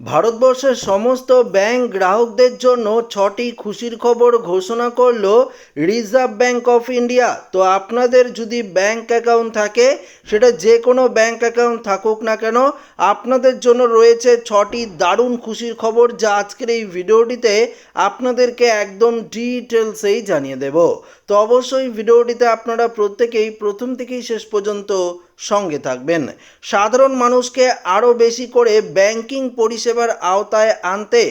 ভারতবর্ষের সমস্ত ব্যাংক গ্রাহকদের জন্য ছটি খুশির খবর ঘোষণা করল রিজার্ভ ব্যাংক অফ ইন্ডিয়া তো আপনাদের যদি ব্যাংক অ্যাকাউন্ট থাকে, সেটা যে কোনো ব্যাংক অ্যাকাউন্ট থাকুক না কেন, আপনাদের জন্য রয়েছে ছটি দারুণ খুশির খবর যা আজকের এই ভিডিওটিতে আপনাদেরকে একদম ডিটেলসেই জানিয়ে দেব। তো অবশ্যই ভিডিওটিতে আপনারা প্রত্যেকেই প্রথম থেকেই শেষ পর্যন্ত সঙ্গে থাকবেন। সাধারণ মানুষকে আরও বেশি করে ব্যাংকিং পরিষেবার আওতায় আনতে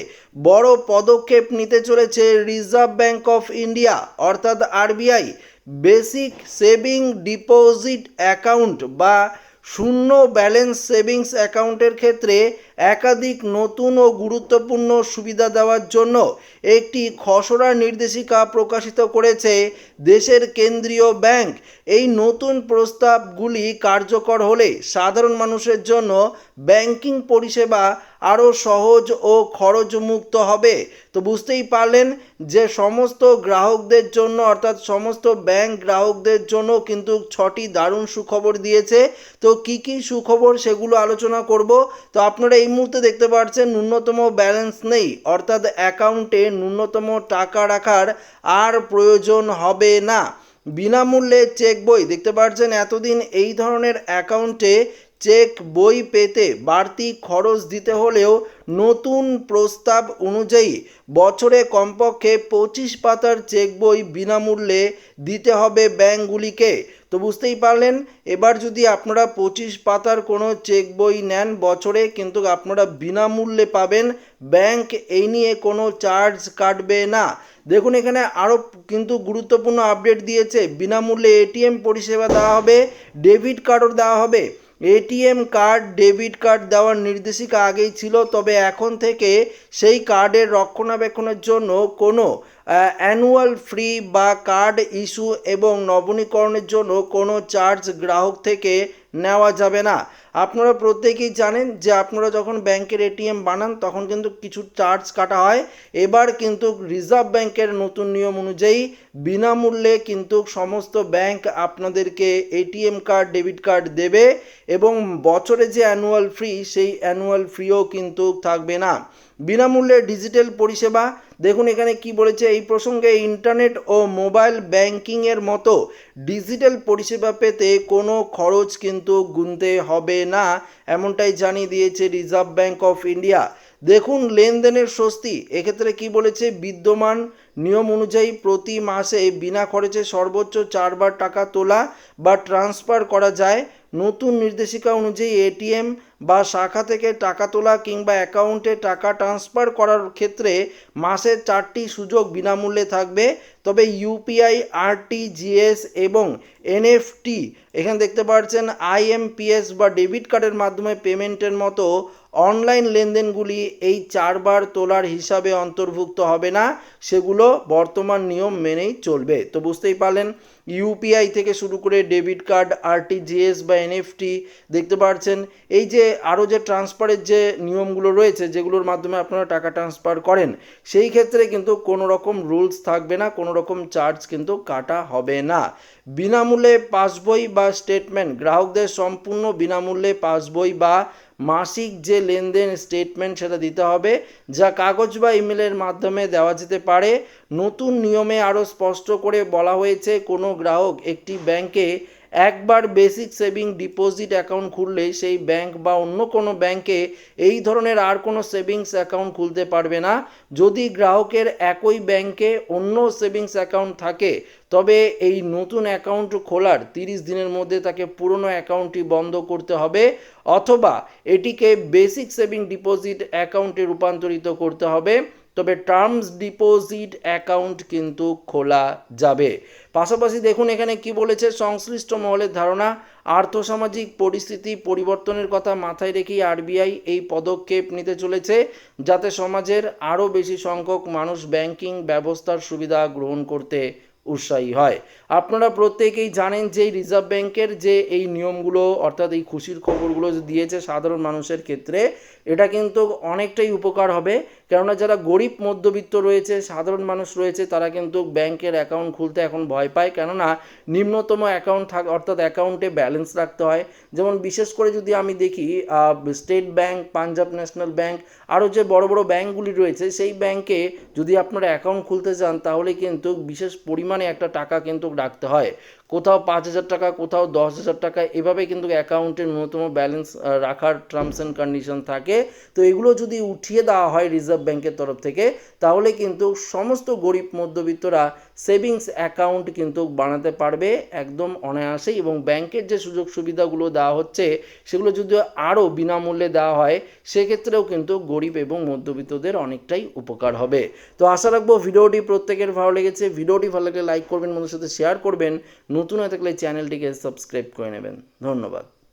বড় পদক্ষেপ নিতে চলেছে রিজার্ভ ব্যাংক অফ ইন্ডিয়া অর্থাৎ RBI basic saving deposit account বা শূন্য ব্যালেন্স সেভিংস অ্যাকাউন্টের ক্ষেত্রে একাধিক নতুন ও গুরুত্বপূর্ণ সুবিধা দেওয়ার জন্য একটি খসড়া নির্দেশিকা প্রকাশিত করেছে দেশের কেন্দ্রীয় ব্যাংক। এই নতুন প্রস্তাবগুলি কার্যকর হলে সাধারণ মানুষের জন্য ব্যাংকিং পরিষেবা আরও সহজ ও খরচমুক্ত হবে। তো বুঝতেই পারলেন যে সমস্ত গ্রাহকদের জন্য, অর্থাৎ সমস্ত ব্যাংক গ্রাহকদের জন্য কিন্তু ছটি দারুণ সুখবর দিয়েছে। তো কি কি সুখবর সেগুলো আলোচনা করব? তো আপনারা মুহূর্তে দেখতে পাচ্ছেন ন্যূনতম ব্যালেন্স নেই। অর্থাৎ অ্যাকাউন্টে ন্যূনতম টাকা রাখার আর প্রয়োজন হবে না। বিনামূল্যে চেক বই। দেখতে পাচ্ছেন এতদিন এই ধরনের অ্যাকাউন্টে চেক বই পেতে বাড়তি খরচ দিতে হলেও নতুন প্রস্তাব অনুযায়ী বছরে কমপক্ষে পঁচিশ পাতার চেক বই বিনামূল্যে দিতে হবে ব্যাংকগুলিকে। তো বুঝতেই পারলেন, এবার যদি আপনারা পঁচিশ পাতার কোনো চেক বই নেন বছরে, কিন্তু আপনারা বিনামূল্যে পাবেন, ব্যাংক এই নিয়ে কোনো চার্জ কাটবে না। দেখুন এখানে আরও কিন্তু গুরুত্বপূর্ণ আপডেট দিয়েছে, বিনামূল্যে এটিএম পরিষেবা দেওয়া হবে, ডেবিট কার্ডও দেওয়া হবে। এটিএম কার্ড, ডেবিট কার্ড দেওয়ার নির্দেশিকা আগেই ছিল, তবে এখন থেকে সেই কার্ডের রক্ষণাবেক্ষণের জন্য কোনো অ্যানুয়াল ফ্রি বা কার্ড ইস্যু এবং নবনীকরণের জন্য কোনো চার্জ গ্রাহক থেকে নেওয়া যাবে না। আপনারা প্রত্যেকেই জানেন যে আপনারা যখন ব্যাংকের এটিএম বানান, তখন কিন্তু কিছু চার্জ কাটা হয়। এবার কিন্তু রিজার্ভ ব্যাংকের নতুন নিয়ম অনুযায়ী বিনামূল্যে কিন্তু সমস্ত ব্যাংক আপনাদেরকে এটিএম কার্ড ডেবিট কার্ড দেবে এবং বছরে যে অ্যানুয়াল ফ্রি সেই অ্যানুয়াল ফ্রিও কিন্তু থাকবে না। বিনামূল্যে ডিজিটাল পরিষেবা দেখুন এখানে কি বলেছে, এই প্রসঙ্গে ইন্টারনেট ও মোবাইল ব্যাংকিংয়ের মতো ডিজিটাল পরিষেবা পেতে কোনো খরচ কিন্তু গুনতে হবে না, এমনটাই জানিয়ে দিয়েছে রিজার্ভ ব্যাংক অফ ইন্ডিয়া দেখুন লেনদেনের স্বস্তি, এক্ষেত্রে কি বলেছে, বিদ্যমান নিয়ম অনুযায়ী প্রতি মাসে বিনা খরচে সর্বোচ্চ চারবার টাকা তোলা বা ট্রান্সফার করা যায় নতুন নির্দেশিকা অনুযায়ী এটিএম বা শাখা থেকে টাকা তোলা কিংবা অ্যাকাউন্টে টাকা ট্রান্সফার করার ক্ষেত্রে মাসে চারটি সুযোগ বিনামূল্যে থাকবে। তবে ইউপিআই, আরটিজিএস এবং এনএফটি, এখানে দেখতে পাচ্ছেন আইএমপিএস বা ডেবিট কার্ডের মাধ্যমে পেমেন্টের মতো অনলাইন লেনদেনগুলি এই চারবার তোলার হিসাবে অন্তর্ভুক্ত হবে না। সেগুলো বর্তমান নিয়ম মেনেই চলবে। তো বুঝতেই পারলেন ইউপিআই থেকে শুরু করে ডেবিট কার্ড, আরটিজিএস বা এনএফটি দেখতে পাচ্ছেন এই যে আরও যে ট্রান্সফারের যে নিয়মগুলো রয়েছে, যেগুলোর মাধ্যমে আপনারা টাকা ট্রান্সফার করেন, সেই ক্ষেত্রে কিন্তু কোনো রকম রুলস থাকবে না কোনো রকম চার্জ কিন্তু কাটা হবে না। বিনামূল্যে পাসবই বা স্টেটমেন্ট, গ্রাহকদের সম্পূর্ণ বিনামূল্যে পাসবই বা মাসিক যে লেনদেন স্টেটমেন্ট সেটা দিতে হবে, যা কাগজ বা ইমেলের মাধ্যমে দেওয়া যেতে পারে। নতুন নিয়মে আরও স্পষ্ট করে বলা হয়েছে, কোনো গ্রাহক একটি ব্যাংকে একবার বেসিক সেভিং ডিপোজিট অ্যাকাউন্ট খুললে সেই ব্যাংক বা অন্য কোনো ব্যাংকে এই ধরনের আর কোনো সেভিংস অ্যাকাউন্ট খুলতে পারবে না। যদি গ্রাহকের একই ব্যাংকে অন্য সেভিংস অ্যাকাউন্ট থাকে, তবে এই নতুন অ্যাকাউন্ট খোলার তিরিশ দিনের মধ্যে তাকে পুরনো অ্যাকাউন্টটি বন্ধ করতে হবে, অথবা এটিকে বেসিক সেভিং ডিপোজিট অ্যাকাউন্টে রূপান্তরিত করতে হবে। তবে টার্মস ডিপোজিট অ্যাকাউন্ট কিন্তু খোলা যাবে। পাশাপাশি দেখুন এখানে কি বলেছে, সংশ্লিষ্ট মহলের ধারণা, আর্থসামাজিক পরিস্থিতি পরিবর্তনের কথা মাথায় রেখেই আরবিআই এই পদক্ষেপ নিতে চলেছে, যাতে সমাজের আরও বেশি সংখ্যক মানুষ ব্যাংকিং ব্যবস্থার সুবিধা গ্রহণ করতে উৎসাহী হয়। আপনারা প্রত্যেকেই জানেন যে রিজার্ভ ব্যাংকের যে এই নিয়মগুলো, অর্থাৎ এই খুশির খবরগুলো দিয়েছে সাধারণ মানুষের ক্ষেত্রে, এটা কিন্তু অনেকটাই উপকার হবে। কেননা যারা গরিব মধ্যবিত্ত রয়েছে, সাধারণ মানুষ রয়েছে, তারা কিন্তু ব্যাংকের অ্যাকাউন্ট খুলতে এখন ভয় পায়। কেননা নিম্নতম অ্যাকাউন্ট থাক, অর্থাৎ অ্যাকাউন্টে ব্যালেন্স রাখতে হয়। যেমন বিশেষ করে যদি আমি দেখি State Bank, Punjab National Bank, আরও যে বড় বড় ব্যাংকগুলি রয়েছে, সেই ব্যাংকে যদি আপনারা অ্যাকাউন্ট খুলতে চান, তাহলে কিন্তু বিশেষ পরিমাণে একটা টাকা কিন্তু রাখতে হয়। কোথাও পাঁচ হাজার টাকা, কোথাও দশ হাজার টাকা এভাবে কিন্তু অ্যাকাউন্টের ন্যূনতম ব্যালেন্স রাখার টার্মস অ্যান্ড কন্ডিশন থাকে। তো এগুলো যদি উঠিয়ে দেওয়া হয় রিজার্ভ ব্যাংকের তরফ থেকে, তাহলে কিন্তু সমস্ত গরিব মধ্যবিত্তরা সেভিংস অ্যাকাউন্ট কিন্তু বানাতে পারবে একদম অনায়াসেই এবং ব্যাংকের যে সুযোগ সুবিধাগুলো দেওয়া হচ্ছে, সেগুলো যদি আরও বিনামূল্যে দেওয়া হয়, সেক্ষেত্রেও কিন্তু গরিব এবং মধ্যবিত্তদের অনেকটাই উপকার হবে। তো আশা রাখব ভিডিওটি প্রত্যেকের ভালো লেগেছে। ভিডিওটি ভালো লাগলে লাইক করবেন বন্ধুর সাথে শেয়ার করবেন। নতুন হয়ে থাকলে চ্যানেলটিকে সাবস্ক্রাইব করে নেবেন। ধন্যবাদ।